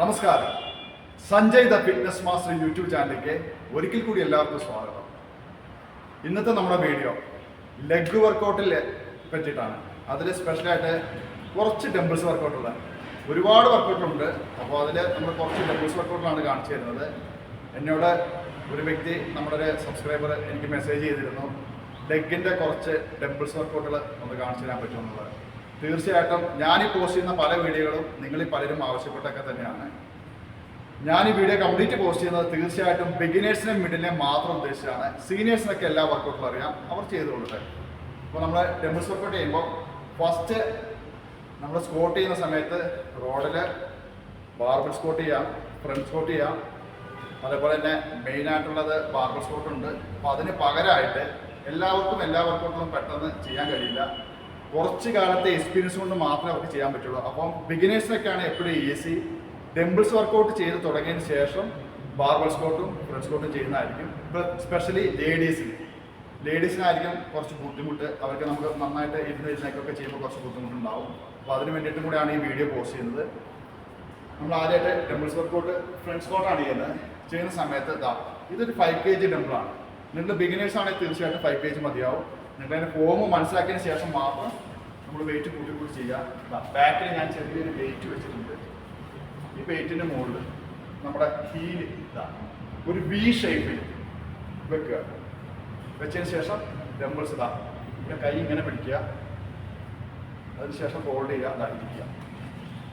നമസ്കാരം. Sanjay the fitness master YouTube ചാനലിലേക്ക് ഒരിക്കൽ കൂടി എല്ലാവർക്കും സ്വാഗതം. ഇന്നത്തെ നമ്മുടെ വീഡിയോ ലെഗ് വർക്കൗട്ടിൽ പറ്റിയിട്ടാണ്. അതിൽ സ്പെഷ്യലായിട്ട് കുറച്ച് ഡംബിൾസ് വർക്കൗട്ടുള്ള ഒരുപാട് വർക്കൗട്ടുണ്ട് അപ്പോൾ അതിൽ നമ്മൾ കുറച്ച് ഡംബിൾസ് വർക്കൗട്ടിലാണ് കാണിച്ചു തരുന്നത്. എന്നോട് ഒരു വ്യക്തി നമ്മുടെ ഒരു സബ്സ്ക്രൈബർ എനിക്ക് മെസ്സേജ് ചെയ്തിരുന്നു. ലെഗിന്റെ കുറച്ച് ഡംബിൾസ് വർക്കൗട്ടുകൾ ഒന്ന് കാണിച്ചു തരാൻ പറ്റുമെന്നുള്ളത് തീർച്ചയായിട്ടും ഞാൻ ഈ പോസ്റ്റ് ചെയ്യുന്ന പല വീഡിയോകളും നിങ്ങളിൽ പലരും ആവശ്യപ്പെട്ടൊക്കെ തന്നെയാണ്. ഞാൻ ഈ വീഡിയോ കംപ്ലീറ്റ് പോസ്റ്റ് ചെയ്യുന്നത് തീർച്ചയായിട്ടും ബിഗിനേഴ്സിനെ മിഡിലിനെ മാത്രം ഉദ്ദേശിച്ചാണ്. സീനിയേഴ്സിനൊക്കെ എല്ലാ വർക്കൗട്ടും അറിയാം. അവർ ചെയ്തുകൊള്ളട്ടെ അപ്പോൾ നമ്മൾ ഡെമ്പിൾസ് വർക്കൗട്ട് ചെയ്യുമ്പോൾ ഫസ്റ്റ് നമ്മൾ സ്കോട്ട് ചെയ്യുന്ന സമയത്ത് റോഡിൽ ബാർബിൾ സ്കോട്ട് ചെയ്യാം ഫ്രണ്ട് സ്കോട്ട് ചെയ്യാം. അതേപോലെ തന്നെ മെയിനായിട്ടുള്ളത് ആയിട്ടുള്ളത് സ്കോട്ട് ഉണ്ട്. അപ്പോൾ അതിന് പകരമായിട്ട് എല്ലാവർക്കും എല്ലാ വർക്കൗട്ടുകളും പെട്ടെന്ന് ചെയ്യാൻ കഴിയില്ല. കുറച്ച് കാലത്തെ എക്സ്പീരിയൻസ് കൊണ്ട് മാത്രമേ അവർക്ക് ചെയ്യാൻ പറ്റുള്ളൂ. അപ്പം ബിഗിനേഴ്സിനൊക്കെയാണ് എപ്പോഴും ഈസി ഡെമ്പിൾസ് വർക്കൗട്ട് ചെയ്ത് തുടങ്ങിയതിന് ശേഷം ബാർബൽ സ്കോട്ടും ഫ്രണ്ട് സ്കോട്ടും ചെയ്യുന്നതായിരിക്കും. സ്പെഷ്യലി ലേഡീസിന് ലേഡീസിനായിരിക്കും കുറച്ച് ബുദ്ധിമുട്ട്. അവർക്ക് നമുക്ക് നന്നായിട്ട് ഇരുന്ന് ഇരുന്നൊക്കെ ചെയ്യുമ്പോൾ കുറച്ച് ബുദ്ധിമുട്ടുണ്ടാവും. അപ്പോൾ അതിന് വേണ്ടിയിട്ടും കൂടെയാണ് ഈ വീഡിയോ പോസ്റ്റ് ചെയ്യുന്നത്. നമ്മൾ ആദ്യമായിട്ട് ടെമ്പിൾസ് വർക്കൗട്ട് ഫ്രണ്ട് സ്കോട്ടാണ് ചെയ്യുന്നത്. ചെയ്യുന്ന സമയത്ത് ഇതാ ഇതൊരു ഫൈവ് കെ ജി ടെമ്പിളാണ് നിങ്ങൾ ബിഗിനേഴ്സ് ആണെങ്കിൽ തീർച്ചയായിട്ടും ഫൈവ് കെ ജി മതിയാവും. നിങ്ങൾ അതിന്റെ ഫോം മനസ്സിലാക്കിയതിന് ശേഷം മാത്രം നമ്മൾ വെയിറ്റ് കൂട്ടി കൂട്ടി ചെയ്യുക. ബാക്കിൽ ഞാൻ ചെറിയൊരു വെയിറ്റ് വെച്ചിട്ടുണ്ട്. ഈ വെയിറ്റിന്റെ മുകളിൽ നമ്മുടെ ഹീൽ ഇതാ ഒരു വി ഷേപ്പിൽ വെക്കുക. വെച്ചതിന് ശേഷം ഡംബിൾസ് ഇതാ ഇവിടെ കൈ ഇങ്ങനെ പിടിക്കുക. അതിനുശേഷം ഹോൾഡ് ചെയ്യുക. അതാ ഇരിക്കുക.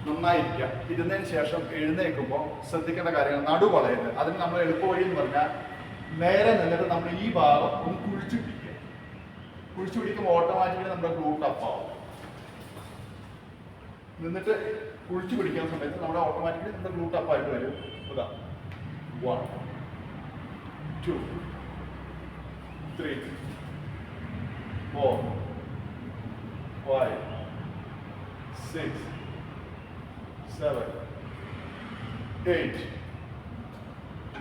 നന്നായിരിക്കുക. ഇരുന്നതിന് ശേഷം എഴുന്നേൽക്കുമ്പോൾ ശ്രദ്ധിക്കേണ്ട കാര്യങ്ങൾ നടു വളയരുത്. അതിന് നമ്മൾ എളുപ്പവഴി എന്ന് പറഞ്ഞാൽ നേരെ നിന്നിട്ട് നമ്മൾ ഈ ഭാഗം ഒന്ന് കുഴിച്ചു കുഴിച്ചു പിടിക്കുമ്പോൾ ഓട്ടോമാറ്റിക്കലി നമ്മുടെ റൂട്ട് അപ്പാവും നിന്നിട്ട് കുഴിച്ചു പിടിക്കുന്ന സമയത്ത് നമ്മുടെ ഓട്ടോമാറ്റിക്കലി നമ്മുടെ റൂട്ട് അപ്പായിട്ട് വരും. ഇതാ one two three four five six seven eight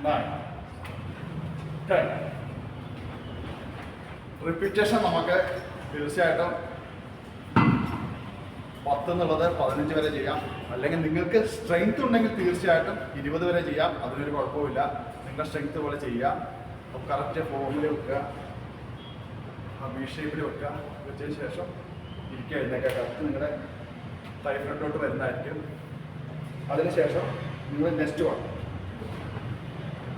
nine ten repetition നമുക്ക് തീർച്ചയായിട്ടും പത്ത് എന്നുള്ളത് പതിനഞ്ച് വരെ ചെയ്യാം. അല്ലെങ്കിൽ നിങ്ങൾക്ക് സ്ട്രെങ്ത് ഉണ്ടെങ്കിൽ തീർച്ചയായിട്ടും ഇരുപത് വരെ ചെയ്യാം. അതിനൊരു കുഴപ്പമില്ല നിങ്ങളുടെ സ്ട്രെങ്ത് പോലെ ചെയ്യാം അപ്പോൾ കറക്റ്റ് ഫോമിൽ വെക്കുക. ആ ബി ഷേപ്പിൽ വെക്കുക. വെച്ചതിന് ശേഷം ഇരിക്കുക എഴുന്നേക്കുക കറക്റ്റ് നിങ്ങളുടെ തൈ ഫ്രണ്ടോട്ട് വരുന്നതായിരിക്കും. അതിനുശേഷം നിങ്ങൾ next one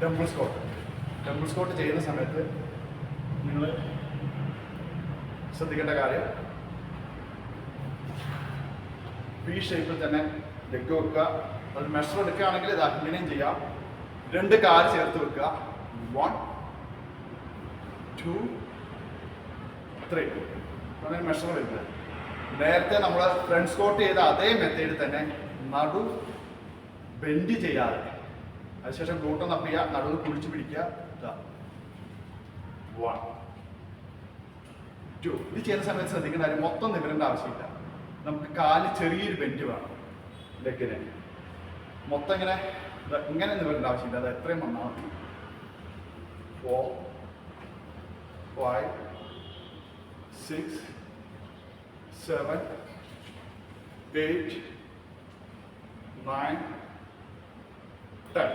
dumbbell squat dumbbell squat ചെയ്യുന്ന സമയത്ത് നിങ്ങൾ ശ്രദ്ധിക്കേണ്ട കാര്യം. പി ഷേപ്പിൽ തന്നെ ലെഗ് വെക്കുക. അത് മെഷർ എടുക്കുകയാണെങ്കിൽ ഇത് അങ്ങനെയും ചെയ്യാം. രണ്ട് കാൽ ചേർത്ത് വെക്കുക. വൺ ടു ത്രീ മെഷർ വരുന്നത്. നേരത്തെ നമ്മൾ ഫ്രണ്ട് സ്കോട്ട് ചെയ്ത അതേ മെത്തേഡിൽ തന്നെ നടു ബെൻഡ് ചെയ്യാതെ. അതിനുശേഷം ഗ്ലൂട്ടം ചെയ്യുക. നടുവ് കുഴിച്ചു പിടിക്കുക. വൺ ടു ഇത് ചെയ്യുന്ന സമയത്ത് ശ്രദ്ധിക്കേണ്ട കാര്യം മൊത്തം നിവരേണ്ട ആവശ്യമില്ല. നമുക്ക് കാൽ ചെറിയൊരു ബെൻഡ് വേണം. ലെഗിന് മൊത്തം ഇങ്ങനെ ഇങ്ങനെ നിവരേണ്ട ആവശ്യമില്ല. അത് എത്രയും വന്നാൽ മതി. Four five six seven eight nine ten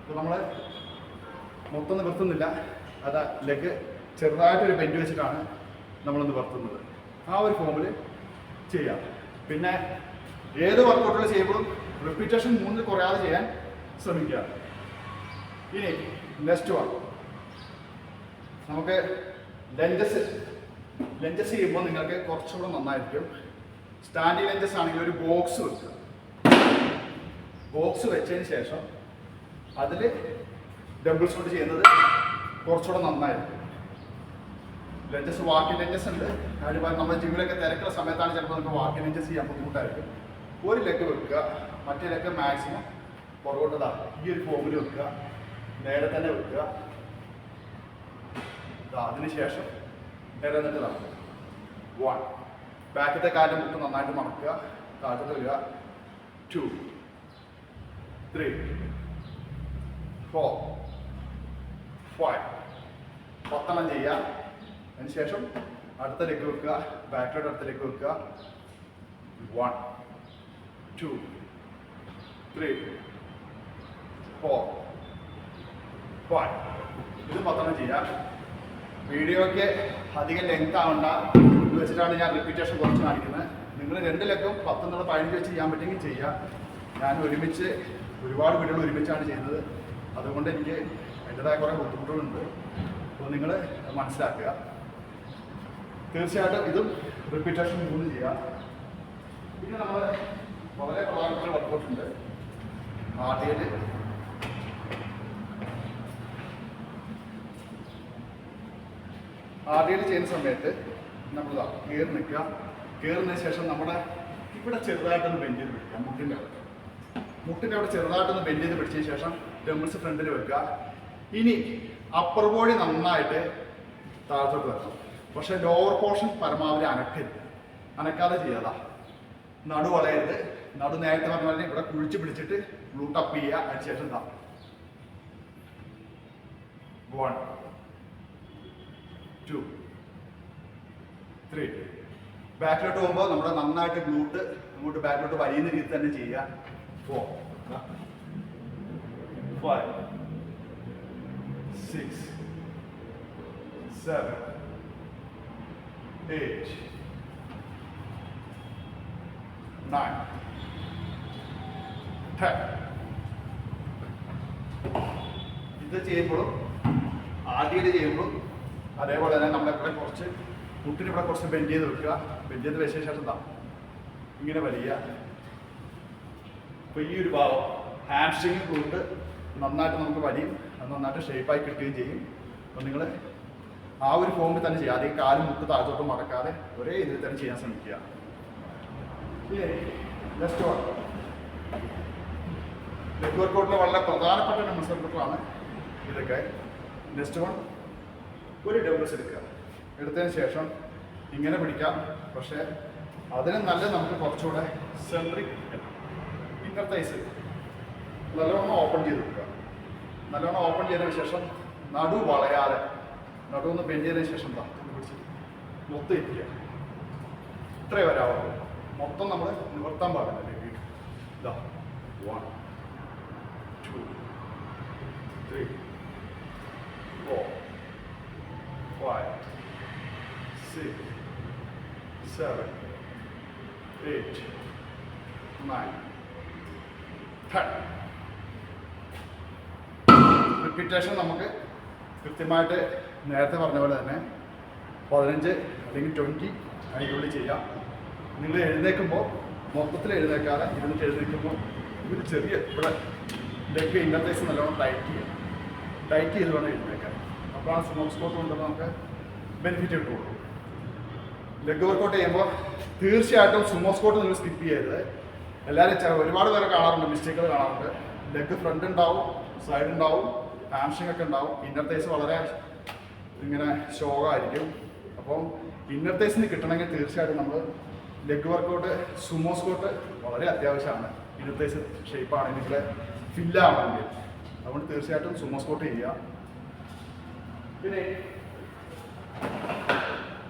അപ്പോൾ നമ്മൾ മൊത്തം നിവർത്തുന്നില്ല അത് ലെഗ് ചെറുതായിട്ടൊരു ബെൻഡ് വെച്ചിട്ടാണ് നമ്മൾ വർത്തുന്നത്. ആ ഒരു ഫോമിൽ ചെയ്യാം. പിന്നെ ഏത് വർക്കൗട്ടുകൾ ചെയ്യുമ്പോഴും റിപ്പീറ്റേഷൻ മൂന്ന് കുറയാതെ ചെയ്യാൻ ശ്രമിക്കുക. ഇനി നെക്സ്റ്റ് വൺ നമുക്ക് ലെഞ്ചസ് ലെഞ്ചസ് ചെയ്യുമ്പോൾ നിങ്ങൾക്ക് കുറച്ചുകൂടെ നന്നായിരിക്കും. സ്റ്റാൻഡിങ് ലഞ്ചസ് ആണെങ്കിൽ ഒരു ബോക്സ് വെക്കുക. ബോക്സ് വെച്ചതിന് ശേഷം അതിൽ ഡബിൾസ് കൊണ്ട് ചെയ്യുന്നത് കുറച്ചുകൂടെ നന്നായിരിക്കും. ലഞ്ചസ് വാക്കിൻ ലഞ്ചസ് ഉണ്ട്. കാര്യമായി നമ്മുടെ ജിമ്മിലൊക്കെ തിരക്കുള്ള സമയത്താണ് ചിലപ്പോൾ നമുക്ക് വാക്കിൻ ലഞ്ചസ് ചെയ്യാൻ ബുദ്ധിമുട്ടായിരിക്കും. ഒരു ലെഗ് വെക്കുക മറ്റേ ലെഗ് മാക്സിമം പുറകോട്ടതാ ഈ ഒരു ഫോമിൽ വെക്കുക നേരെ തന്നെ വെക്കുക. അതിനുശേഷം നേരെ നിന്നിട്ട് നടക്കുക വൺ ബാക്കത്തെ കാലം മുട്ട് നന്നായിട്ട് മടക്കുക. താഴത്തോട്ട് വരിക. ടു ത്രീ ഫോർ ഫൈവ് പത്തെണ്ണം ചെയ്യുക? അതിനുശേഷം അടുത്ത ലെഗ് വെക്കുക. ബാക്കിലോട്ട് അടുത്ത ലെഗ് വെക്കുക. One two three four five ഇത് പത്തെണ്ണം ചെയ്യാം വീഡിയോയ്ക്ക് അധികം ലെങ്ത് ആവണ്ട. എന്ന് വെച്ചിട്ടാണ് ഞാൻ റിപ്പീറ്റേഷൻ കുറച്ച് കാണിക്കുന്നത്. നിങ്ങൾ രണ്ട് ലക്കം പത്തൊന്നുള്ള പതിനഞ്ച് വെച്ച് ചെയ്യാൻ പറ്റുമെങ്കിൽ ചെയ്യാം ഞാൻ ഒരുമിച്ച് ഒരുപാട് വീഡിയോകൾ ഒരുമിച്ചാണ് ചെയ്യുന്നത്. അതുകൊണ്ട് എനിക്ക് അതിന്റെതായ കുറേ ബുദ്ധിമുട്ടുകളുണ്ട്. അപ്പോൾ നിങ്ങൾ മനസ്സിലാക്കുക. തീർച്ചയായിട്ടും ഇതും റിപ്പീറ്റേഷൻ മൂന്ന് ചെയ്യാം പിന്നെ നമ്മൾ വളരെ പ്രധാനപ്പെട്ട വർക്കൗട്ട് ഉണ്ട്. ആദ്യം ആദ്യം ചെയ്യുന്ന സമയത്ത് നമ്മൾ കയറി നിൽക്കുക. കയറുന്നതിന് ശേഷം നമ്മുടെ ഇവിടെ ചെറുതായിട്ടൊന്ന് ബെൻഡ് ചെയ്ത് പിടിക്കുക മുട്ടിന്റെ അവിടെ മുട്ടിന്റെ അവിടെ ചെറുതായിട്ടൊന്ന് ബെൻഡ് ചെയ്ത് പിടിച്ചതിന് ശേഷം ഡംബിൾസ് ഫ്രണ്ടിൽ വെക്കുക. ഇനി അപ്പർ ബോഡി നന്നായിട്ട് താഴത്തോട്ട് വരണം പക്ഷെ ലോവർ പോർഷൻ പരമാവധി അനക്കരുത്. അനക്കാതെ ചെയ്യാതാ. നടു വളയരുത്. നടു നേരത്തെ പറഞ്ഞ പോലെ ഇവിടെ കുഴിച്ച് പിടിച്ചിട്ട് ഗ്ലൂട്ട് അപ്പ് ചെയ്യുക അതിന് ശേഷം താ വൺ ടു ത്രീ ബാക്കിലോട്ട് പോകുമ്പോൾ നമ്മൾ നന്നായിട്ട് ഗ്ലൂട്ട് അങ്ങോട്ട് ബാക്കിലോട്ട് വലിയുന്ന രീതിയിൽ തന്നെ ചെയ്യുക. Four five six seven, eight, nine, ten. ഇത് ചെയ്യുമ്പോഴും ആദ്യം ചെയ്യുമ്പോഴും അതേപോലെ തന്നെ നമ്മളിവിടെ കുറച്ച് മുട്ടിന് ഇവിടെ കുറച്ച് ബെൻഡ് ചെയ്ത് വെക്കുക. ബെൻഡ് ചെയ്ത് വെച്ച ശേഷം എന്താ? ഇങ്ങനെ വലിയ. അപ്പോൾ ഈ ഒരു ഭാഗം ഹാംസ്ട്രിങ് കൊണ്ട് നന്നായിട്ട് നമുക്ക് വലിയും നന്നായിട്ട് ഷേപ്പായി കിട്ടുകയും ചെയ്യും. അപ്പോൾ നിങ്ങൾ ആ ഒരു ഫോമിൽ തന്നെ ചെയ്യുക. അതേ കാലും മുട്ട് താഴത്തോട്ട് മടക്കാതെ ഒരേ ഇതിൽ തന്നെ ചെയ്യാൻ ശ്രമിക്കുക. വൺ ലെഗ് വർക്കൗട്ടിലെ വളരെ പ്രധാനപ്പെട്ട ഒരു വർക്കൗട്ടാണ് ഇതൊക്കെ. നെക്സ്റ്റ് വൺ ഒരു ഡബിൾസ് എടുക്കുക എടുത്തതിന് ശേഷം ഇങ്ങനെ പിടിക്കാം. പക്ഷേ അതിന് നല്ല നമുക്ക് കുറച്ചുകൂടെ സെൻട്രിക് ഇന്നർ തൈസ് നല്ലവണ്ണം ഓപ്പൺ ചെയ്ത് വെക്കുക നല്ലവണ്ണം ഓപ്പൺ ചെയ്തതിന് ശേഷം നടു വളയാതെ. നടു ഒന്ന് ബെൻഡ് ചെയ്തതിന് ശേഷം പിടിച്ച് മൊത്തം ഇരിക്കുക. ഇത്രേ വരാവുള്ളൂ. മൊത്തം നമ്മൾ നിവർത്താൻ പാടില്ല ലെഗ് ഇതാ വൺ ടു റിപ്പീറ്റേഷൻ നമുക്ക് കൃത്യമായിട്ട് നേരത്തെ പറഞ്ഞ പോലെ തന്നെ പതിനഞ്ച് അല്ലെങ്കിൽ ട്വന്റി അതിനുള്ളിൽ ചെയ്യാം. നിങ്ങൾ എഴുന്നേൽക്കുമ്പോൾ മൊത്തത്തിൽ എഴുന്നേക്കാതെ ഇരുന്നിട്ട് എഴുന്നേൽക്കുമ്പോൾ ഒരു ചെറിയ ഇവിടെ ലെഗ് ഇന്റർഫേസ് നല്ലോണം ടൈറ്റ് ചെയ്യാം. ടൈറ്റ് ചെയ്ത് വേണം എഴുന്നേക്കാൻ ആ സ്മോക്ക് സ്പോട്ട് കൊണ്ട് നമുക്ക് ബെനിഫിറ്റ് കിട്ടുള്ളൂ. ലെഗ് വർക്കൗട്ട് ചെയ്യുമ്പോൾ തീർച്ചയായിട്ടും സുമോ സ്കോട്ട് നിങ്ങൾ സ്കിപ്പ് ചെയ്യരുത്. എല്ലാവരും ഒരുപാട് പേരെ കാണാറുണ്ട് മിസ്റ്റേക്കുകൾ കാണാറുണ്ട്. ലെഗ് ഫ്രണ്ട് ഉണ്ടാവും സൈഡ് ഉണ്ടാവും. ഹാംഷിംഗ് ഒക്കെ ഉണ്ടാവും. ഇന്നർ തേസ് വളരെ ഇങ്ങനെ ശോകമായിരിക്കും അപ്പം ഇന്നർ തേസിന് കിട്ടണമെങ്കിൽ തീർച്ചയായിട്ടും നമ്മൾ ലെഗ് വർക്കൗട്ട് സുമോ സ്കോട്ട് വളരെ അത്യാവശ്യമാണ്. ഇന്നർ തേസ് നിങ്ങളെ ഫില്ലാവണമെങ്കിൽ അതുകൊണ്ട് തീർച്ചയായിട്ടും സുമോ സ്കോട്ട് ചെയ്യുക. പിന്നെ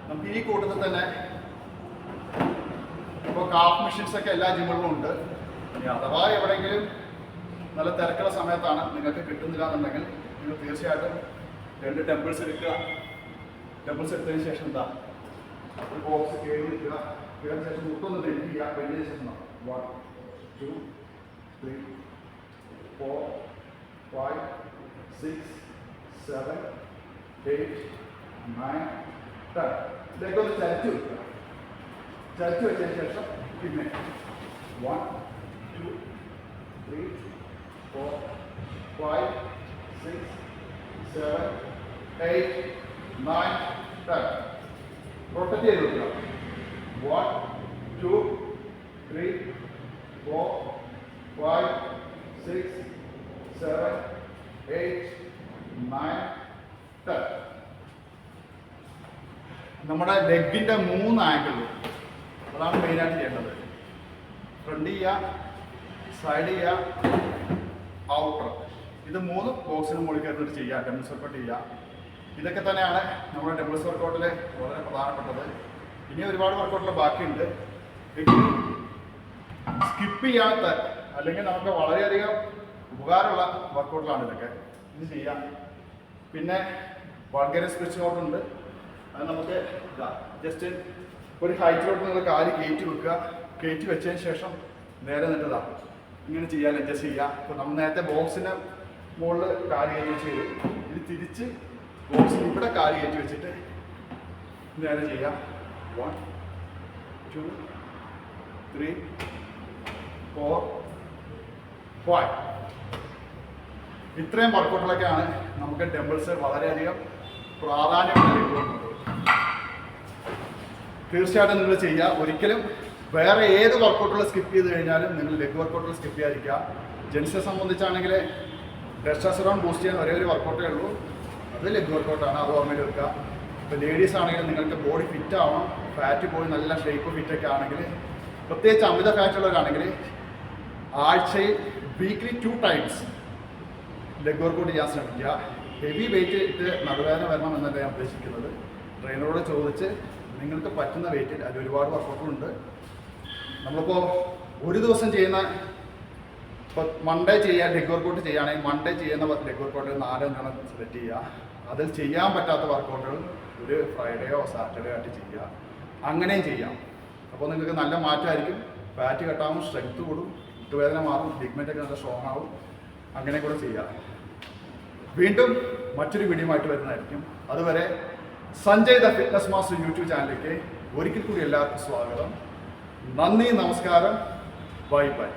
നമുക്ക് ഈ കൂട്ടത്തിൽ തന്നെ ഇപ്പോൾ കാഫ് മെഷീൻസ് ഒക്കെ എല്ലാ ജിമ്മുകളിലും ഉണ്ട്. അഥവാ എവിടെയെങ്കിലും നല്ല തിരക്കുള്ള സമയത്താണ് നിങ്ങൾക്ക് കിട്ടുന്നില്ല എന്നുണ്ടെങ്കിൽ നിങ്ങൾ തീർച്ചയായിട്ടും രണ്ട് ടെമ്പിൾസ് എടുക്കുക. ടെമ്പിൾസ് എടുത്തതിന് ശേഷം എന്താ? ഒരു ബോക്സ് കയറി നിൽക്കുക. കയറിയ ശേഷം മുട്ടൊന്ന് ബെൻഡ് ചെയ്യുക. ബെൻഡ് ചെയ്ത ശേഷം one two three four five six seven eight nine ten ഇതൊക്കെ ഒന്ന് ചരിച്ചു വെക്കുക. ചരിച്ചു വെച്ചതിന് ശേഷം പിന്നെ one two three four five six seven eight nine ten rotate ചെയ്ത് വെക്കുക one two three four five six seven eight nine നമ്മുടെ ലെഗിന്റെ മൂന്ന് ആംഗിൾ അതാണ് മെയിനായിട്ട് ചെയ്യേണ്ടത്. ഫ്രണ്ട് ചെയ്യുക സൈഡ് ചെയ്യുക ഔട്ടർ ഇത് മൂന്ന് ബോക്സിന് മുകളിൽ കയറിയിട്ട് ചെയ്യുക ഡെമ്പിൾസ് വർക്കൗട്ട് ചെയ്യുക ഇതൊക്കെ തന്നെയാണ് നമ്മുടെ ഡെമ്പിൾസ് വർക്കൗട്ടിലെ വളരെ പ്രധാനപ്പെട്ടത്. ഇനി ഒരുപാട് വർക്കൗട്ടുകൾ ബാക്കിയുണ്ട്. എങ്കിലും സ്കിപ്പ് ചെയ്യാത്ത അല്ലെങ്കിൽ നമുക്ക് വളരെയധികം ഉപകാരമുള്ള വർക്കൗട്ടിലാണ് ഇതൊക്കെ. ഇത് ചെയ്യാം. പിന്നെ വളരെ സ്ട്രെച്ച് ഔട്ടുണ്ട് അത് നമുക്ക് ജസ്റ്റ് ഒരു ഹൈറ്റിലോട്ട് നിങ്ങൾ കാൽ കയറ്റി വെക്കുക. കയറ്റി വെച്ചതിന് ശേഷം നേരെ നിന്നിട്ടതാണ് ഇങ്ങനെ ചെയ്യാൻ അഡ്ജസ്റ്റ് ചെയ്യുക അപ്പോൾ നമ്മൾ നേരത്തെ ബോക്സിന്റെ മുകളിൽ കാൽ കയറ്റി വെച്ച് തരും. ഇത് തിരിച്ച് ബോക്സിൽ ഇവിടെ കാൽ കയറ്റി വെച്ചിട്ട് നേരെ ചെയ്യാം one two three four five ഇത്രയും വർക്കൗട്ടുകളൊക്കെയാണ് നമുക്ക് ടെമ്പിൾസ് വളരെയധികം ലഘുവാക്കുന്നത് തീർച്ചയായിട്ടും നിങ്ങൾ ചെയ്യുക. ഒരിക്കലും വേറെ ഏത് വർക്കൗട്ടുകൾ സ്കിപ്പ് ചെയ്ത് കഴിഞ്ഞാലും നിങ്ങൾ ലെഗ് വർക്കൗട്ടുകൾ സ്കിപ്പ് ചെയ്യാതിരിക്കുക. ജെൻസിനെ സംബന്ധിച്ചാണെങ്കിൽ ടെസ്റ്റോസ്റ്ററോൺ ബൂസ്റ്റ് ചെയ്യാൻ ഒരേ ഒരു വർക്കൗട്ടേ ഉള്ളൂ. അത് ലെഗ് വർക്കൗട്ടാണ് അത് ഓർമ്മയിൽ വെക്കുക. ഇപ്പോൾ ലേഡീസ് ആണെങ്കിൽ നിങ്ങൾക്ക് ബോഡി ഫിറ്റ് ആവണം ഫാറ്റ് പോയി നല്ല ഷേപ്പ് ഫിറ്റൊക്കെ ആണെങ്കിൽ പ്രത്യേകിച്ച് അമിത ഫാറ്റ് ഉള്ളവരാണെങ്കിൽ ആഴ്ചയിൽ weekly two times leg workout ചെയ്യാൻ ശ്രമിക്കുക. ഹെവി വെയിറ്റ് ഇട്ട് നടുവേദന വരണം എന്നല്ല ഞാൻ ഉദ്ദേശിക്കുന്നത്. ട്രെയിനറോട് ചോദിച്ച് നിങ്ങൾക്ക് പറ്റുന്ന വെയിറ്റിൽ അതിൽ ഒരുപാട് വർക്കൗട്ടുകളുണ്ട് നമ്മളിപ്പോൾ ഒരു ദിവസം ചെയ്യുന്ന ഇപ്പോൾ മൺഡേ ചെയ്യാൻ ലെഗ് വർക്കൗട്ട് ചെയ്യുകയാണെങ്കിൽ മൺഡേ ചെയ്യുന്ന ലെഗ് വർക്കൗട്ട് നാലെണ്ണം സെലക്ട് ചെയ്യുക. അതിൽ ചെയ്യാൻ പറ്റാത്ത വർക്കൗട്ടുകൾ ഒരു ഫ്രൈഡേയോ സാറ്റർഡേയോ ആയിട്ട് ചെയ്യുക. അങ്ങനെയും ചെയ്യാം. അപ്പോൾ നിങ്ങൾക്ക് നല്ല മാറ്റമായിരിക്കും. ഫാറ്റ് കെട്ടാവും സ്ട്രെങ്ത് കൂടും മുട്ടുവേദന മാറും ലിഗ്മെന്റ് ഒക്കെ നല്ല സ്ട്രോങ് ആവും. അങ്ങനെ കൂടെ ചെയ്യാം. വീണ്ടും മറ്റൊരു വീഡിയോ ആയിട്ട് വരുന്നതായിരിക്കും. അതുവരെ Sanjay the fitness master YouTube ചാനലിലേക്ക് ഒരിക്കൽ കൂടി എല്ലാവർക്കും സ്വാഗതം. നന്ദി നമസ്കാരം. Bye bye.